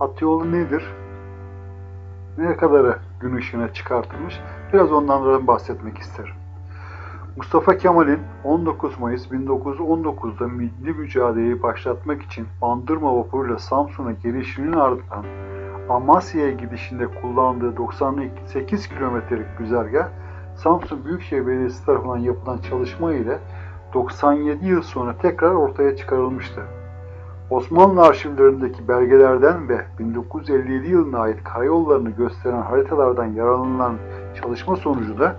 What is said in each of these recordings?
At yolu nedir? Ne kadarı gün ışığına çıkartılmış? Biraz ondan bahsetmek isterim. Mustafa Kemal'in 19 Mayıs 1919'da milli mücadeleyi başlatmak için Bandırma vapuruyla Samsun'a gelişinin ardından Amasya'ya gidişinde kullandığı 98 kilometrelik güzergah Samsun Büyükşehir Belediyesi tarafından yapılan çalışma ile 97 yıl sonra tekrar ortaya çıkarılmıştı. Osmanlı arşivlerindeki belgelerden ve 1957 yılına ait karayollarını gösteren haritalardan yararlanılan çalışma sonucu da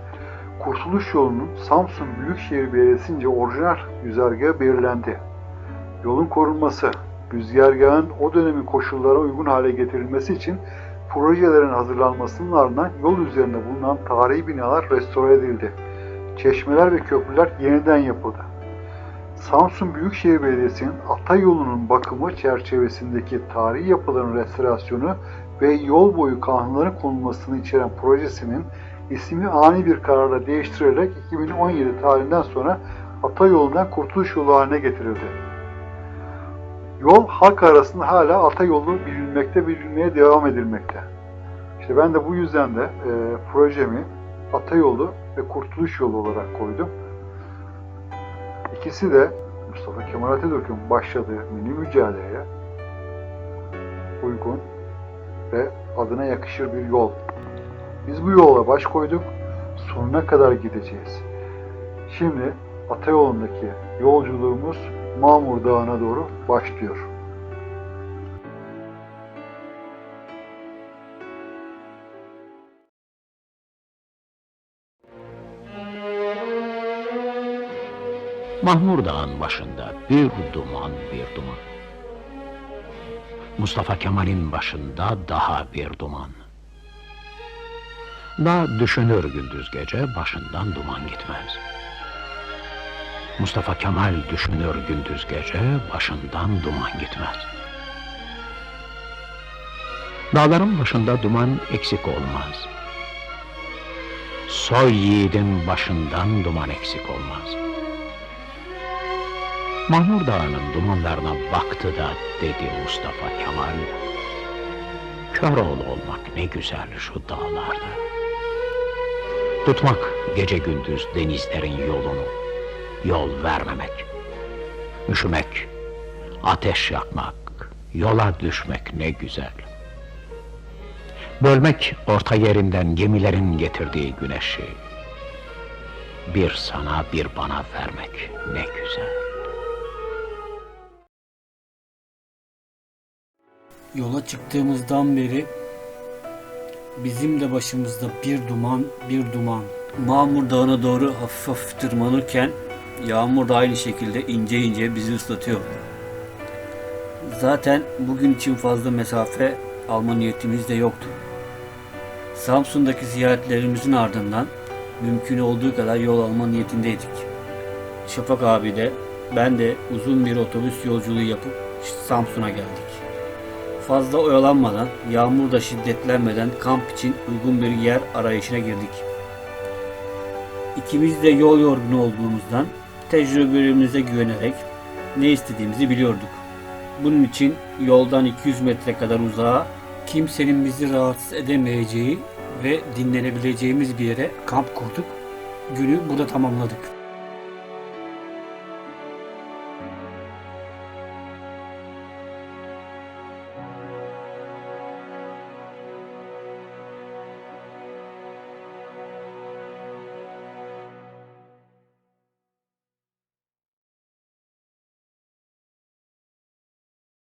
Kurtuluş yolunun Samsun Büyükşehir Belediyesi'nce orijinal güzergahı belirlendi. Yolun korunması, güzergahın o dönemin koşullara uygun hale getirilmesi için projelerin hazırlanmasının ardından yol üzerinde bulunan tarihi binalar restore edildi. Çeşmeler ve köprüler yeniden yapıldı. Samsun Büyükşehir Belediyesi'nin Ata yolunun bakımı çerçevesindeki tarihi yapıların restorasyonu ve yol boyu kanunların konulmasını içeren projesinin ismi ani bir kararla değiştirilerek 2017 tarihinden sonra Ata yolundan Kurtuluş yolu haline getirildi. Yol halk arasında hala Ata yolu bilinmekte, bilinmeye devam edilmekte. İşte ben de bu yüzden de e, projemi Ata yolu ve Kurtuluş yolu olarak koydum. İkisi de Mustafa Kemal Atatürk'ün başladığı milli mücadeleye uygun ve adına yakışır bir yol. Biz bu yola baş koyduk, sonuna kadar gideceğiz. Şimdi Atayolu'ndaki yolculuğumuz Mamur Dağı'na doğru başlıyor. Mahmur Dağı'nın başında bir duman bir duman. Mustafa Kemal'in başında daha bir duman. Dağ düşünür gündüz gece başından duman gitmez. Mustafa Kemal düşünür gündüz gece başından duman gitmez. Dağların başında duman eksik olmaz. Soy yiğidin başından duman eksik olmaz. Mahmur Dağı'nın dumanlarına baktı da dedi Mustafa Kemal, Köroğlu olmak ne güzel şu dağlarda. Tutmak gece gündüz denizlerin yolunu, yol vermemek. Üşümek, ateş yakmak, yola düşmek ne güzel. Bölmek orta yerinden gemilerin getirdiği güneşi. Bir sana bir bana vermek ne Yola çıktığımızdan beri bizim de başımızda bir duman bir duman. Mamur Dağı'na doğru hafif hafif tırmanırken yağmur da aynı şekilde ince ince bizi ıslatıyor. Zaten bugün için fazla mesafe alma niyetimiz de yoktu. Samsun'daki ziyaretlerimizin ardından mümkün olduğu kadar yol alma niyetindeydik. Şafak abi de ben de uzun bir otobüs yolculuğu yapıp Samsun'a geldik. Fazla oyalanmadan, yağmur da şiddetlenmeden kamp için uygun bir yer arayışına girdik. İkimiz de yol yorgunu olduğumuzdan tecrübelerimize güvenerek ne istediğimizi biliyorduk. Bunun için yoldan 200 metre kadar uzağa kimsenin bizi rahatsız edemeyeceği ve dinlenebileceğimiz bir yere kamp kurduk. Günü burada tamamladık.